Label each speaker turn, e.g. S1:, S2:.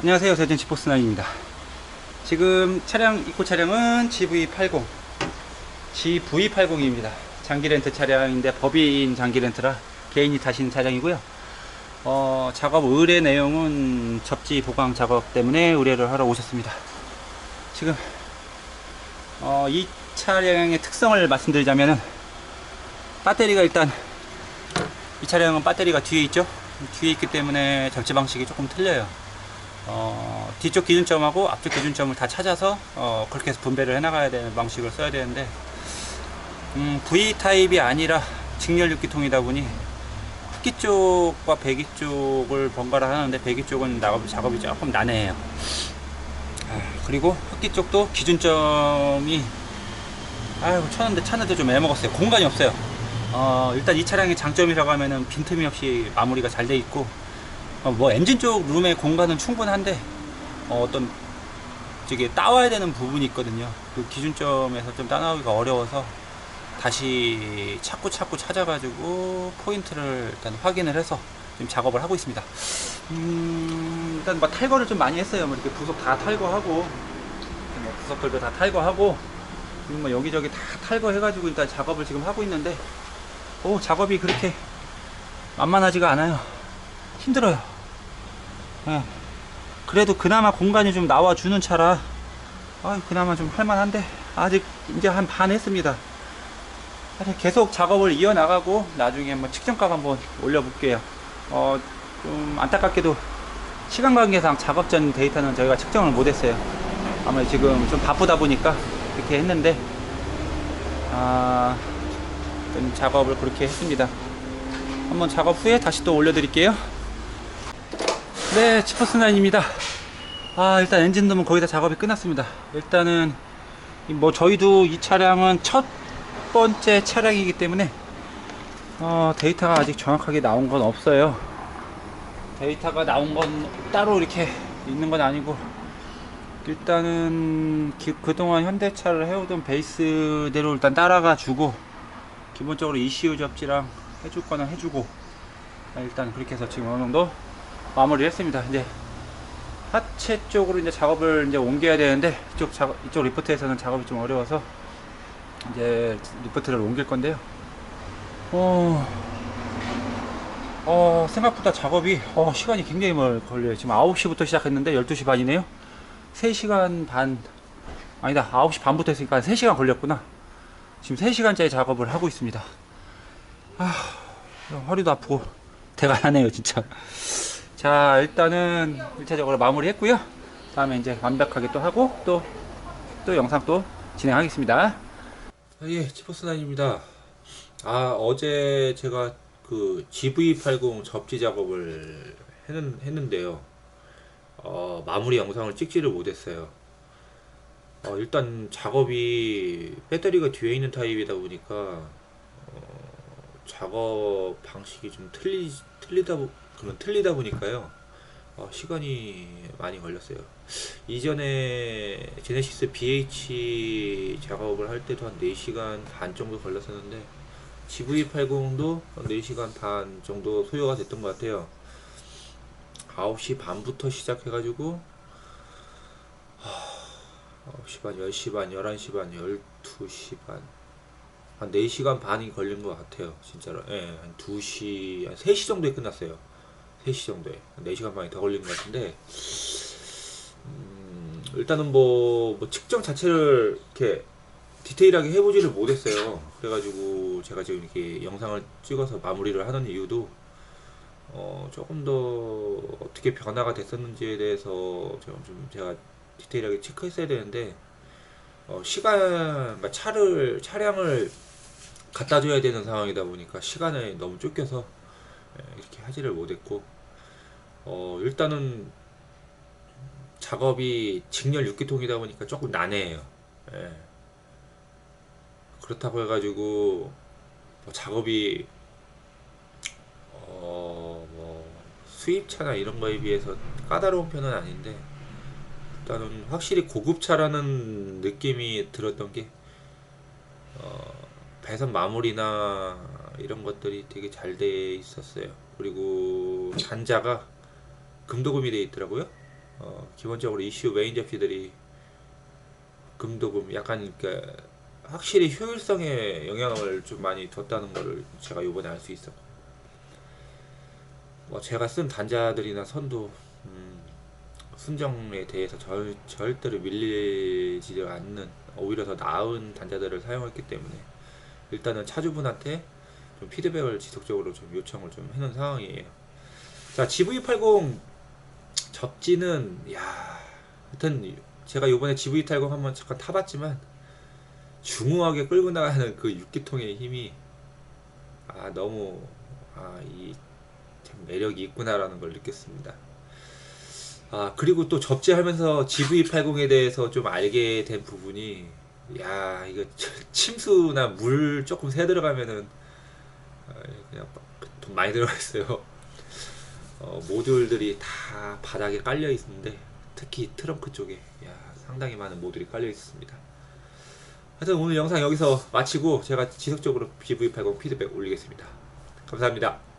S1: 안녕하세요. 대전 지포스나입니다. 지금 차량, 입고 차량은 GV80. GV80입니다. 장기 렌트 차량인데 법인 장기 렌트라 개인이 타시는 차량이고요. 어, 작업 의뢰 내용은 접지 보강 작업 때문에 의뢰를 하러 오셨습니다. 지금, 어, 이 차량의 특성을 말씀드리자면은 배터리가 일단 이 차량은 배터리가 뒤에 있죠? 뒤에 있기 때문에 절제 방식이 조금 틀려요. 어, 뒤쪽 기준점하고 앞쪽 기준점을 다 찾아서 어, 그렇게 해서 분배를 해 나가야 되는 방식을 써야 되는데 음, V 타입이 아니라 직렬 육기통이다 보니 흡기 쪽과 배기 쪽을 번갈아 하는데 배기 쪽은 작업이, 작업이 조금 난해해요. 아, 그리고 흡기 쪽도 기준점이 아이고 쳤는데 쳤는데 좀 애먹었어요. 공간이 없어요. 어, 일단 이 차량의 장점이라고 하면은 빈틈이 없이 마무리가 잘 돼 있고 어, 뭐 엔진 쪽 룸의 공간은 충분한데 어, 떤 저게 따와야 되는 부분이 있거든요. 그 기준점에서 좀 따나오기가 어려워서 다시 찾고 찾고 찾아가지고 포인트를 일단 확인을 해서 지금 작업을 하고 있습니다. 음, 일단 뭐 탈거를 좀 많이 했어요. 뭐 이렇게 부속 다 탈거하고 뭐 부속들도 다 탈거하고 뭐 여기저기 다 탈거해가지고 일단 작업을 지금 하고 있는데 오 작업이 그렇게 만만하지가 않아요. 힘들어요. 예. 그래도 그나마 공간이 좀 나와주는 차라, 아, 그나마 좀 할만한데, 아직 이제 한 반 했습니다. 계속 작업을 이어나가고, 나중에 뭐 측정값 한번 올려볼게요. 어, 좀 안타깝게도 시간 관계상 작업 전 데이터는 저희가 측정을 못했어요. 아마 지금 좀 바쁘다 보니까 이렇게 했는데, 아, 좀 작업을 그렇게 했습니다. 한번 작업 후에 다시 또 올려드릴게요. 네, 치퍼스나인입니다. 아, 일단 엔진룸은 거의 다 작업이 끝났습니다. 일단은, 이 뭐, 저희도 이 차량은 첫 번째 차량이기 때문에, 어, 데이터가 아직 정확하게 나온 건 없어요. 데이터가 나온 건 따로 이렇게 있는 건 아니고, 일단은, 기- 그동안 현대차를 해오던 베이스대로 일단 따라가 주고, 기본적으로 ECU 접지랑 해줄 거는 해주고, 일단 그렇게 해서 지금 어느 정도 마무리를 했습니다. 이제 하체 쪽으로 이제 작업을 이제 옮겨야 되는데 이쪽 작업 이쪽 리프트에서는 작업이 좀 어려워서 이제 리프트를 옮길 건데요. 어, 어 생각보다 작업이 어, 시간이 굉장히 멀 걸려요. 지금 9시부터 시작했는데 12시 반이네요. 3시간 반 아니다 9시 반부터 했으니까 3시간 걸렸구나. 지금 3시간짜리 작업을 하고 있습니다. 아, 허리도 아프고 대가 나네요 진짜. 자 일단은 1차적으로 마무리 했고요 다음에 이제 완벽하게 또 하고 또 또 영상 또 진행하겠습니다
S2: 아, 예, 치퍼스나입니다. 아, 어제 제가 그 GV80 접지 작업을 했는, 했는데요. 어, 마무리 영상을 찍지를 못했어요. 어, 일단 작업이 배터리가 뒤에 있는 타입이다 보니까 어, 작업 방식이 좀 틀리, 틀리다, 보- 그런 틀리다 보니까요. 어, 시간이 많이 걸렸어요. 이전에 제네시스 BH 작업을 할 때도 한 4시간 반 정도 걸렸었는데 GV80도 한 4시간 반 정도 소요가 됐던 것 같아요. 9시 반부터 시작해가지고 하, 9시 반, 10시 반, 11시 반, 12시 반. 한 4시간 반이 걸린 것 같아요. 진짜로. 예, 한 2시, 한 3시 정도에 끝났어요. 3시 정도에. 한 4시간 반이 더 걸린 것 같은데, 음, 일단은 뭐, 뭐 측정 자체를 이렇게 디테일하게 해보지를 못했어요. 그래가지고 제가 지금 이렇게 영상을 찍어서 마무리를 하는 이유도 어, 조금 더 어떻게 변화가 됐었는지에 대해서 좀, 좀 제가 디테일하게 체크했어야 되는데 어, 시간, 차를 차량을 갖다 줘야 되는 상황이다 보니까 시간에 너무 쫓겨서 예, 이렇게 하지를 못했고 어, 일단은 작업이 직렬 6기통이다 보니까 조금 난해해요. 예. 그렇다고 해가지고 뭐 작업이 어, 뭐 수입차나 이런 거에 비해서 까다로운 편은 아닌데 일단은 확실히 고급차라는 느낌이 들었던 게 어, 배선 마무리나 이런 것들이 되게 잘 돼 있었어요. 그리고 단자가 금도금이 돼 있더라고요. 어, 기본적으로 이슈 메인 접시들이 금도금 약간 그러니까 확실히 효율성에 영향을 좀 많이 뒀다는 거를 제가 요번에 알 수 있었고 뭐 제가 쓴 단자들이나 선도 음, 순정에 대해서 절, 절대로 밀리지 않는 오히려 더 나은 단자들을 사용했기 때문에 일단은 차주분한테 좀 피드백을 지속적으로 좀 요청을 좀 해놓은 상황이에요. 자 GV80 접지는 야 하여튼 제가 요번에 GV80 한번 잠깐 타봤지만 중후하게 끌고 나가는 그 6기통의 힘이 아 너무 아이 참 매력이 있구나라는 걸 느꼈습니다. 아 그리고 또 접지하면서 GV80에 대해서 좀 알게 된 부분이 야 이거 침수나 물 조금 새 들어가면은 아, 그냥 돈 많이 들어가 있어요. 어, 모듈들이 다 바닥에 깔려 있는데 특히 트렁크 쪽에 야, 상당히 많은 모듈이 깔려 있습니다. 하여튼 오늘 영상 여기서 마치고 제가 지속적으로 GV80 피드백 올리겠습니다. 감사합니다.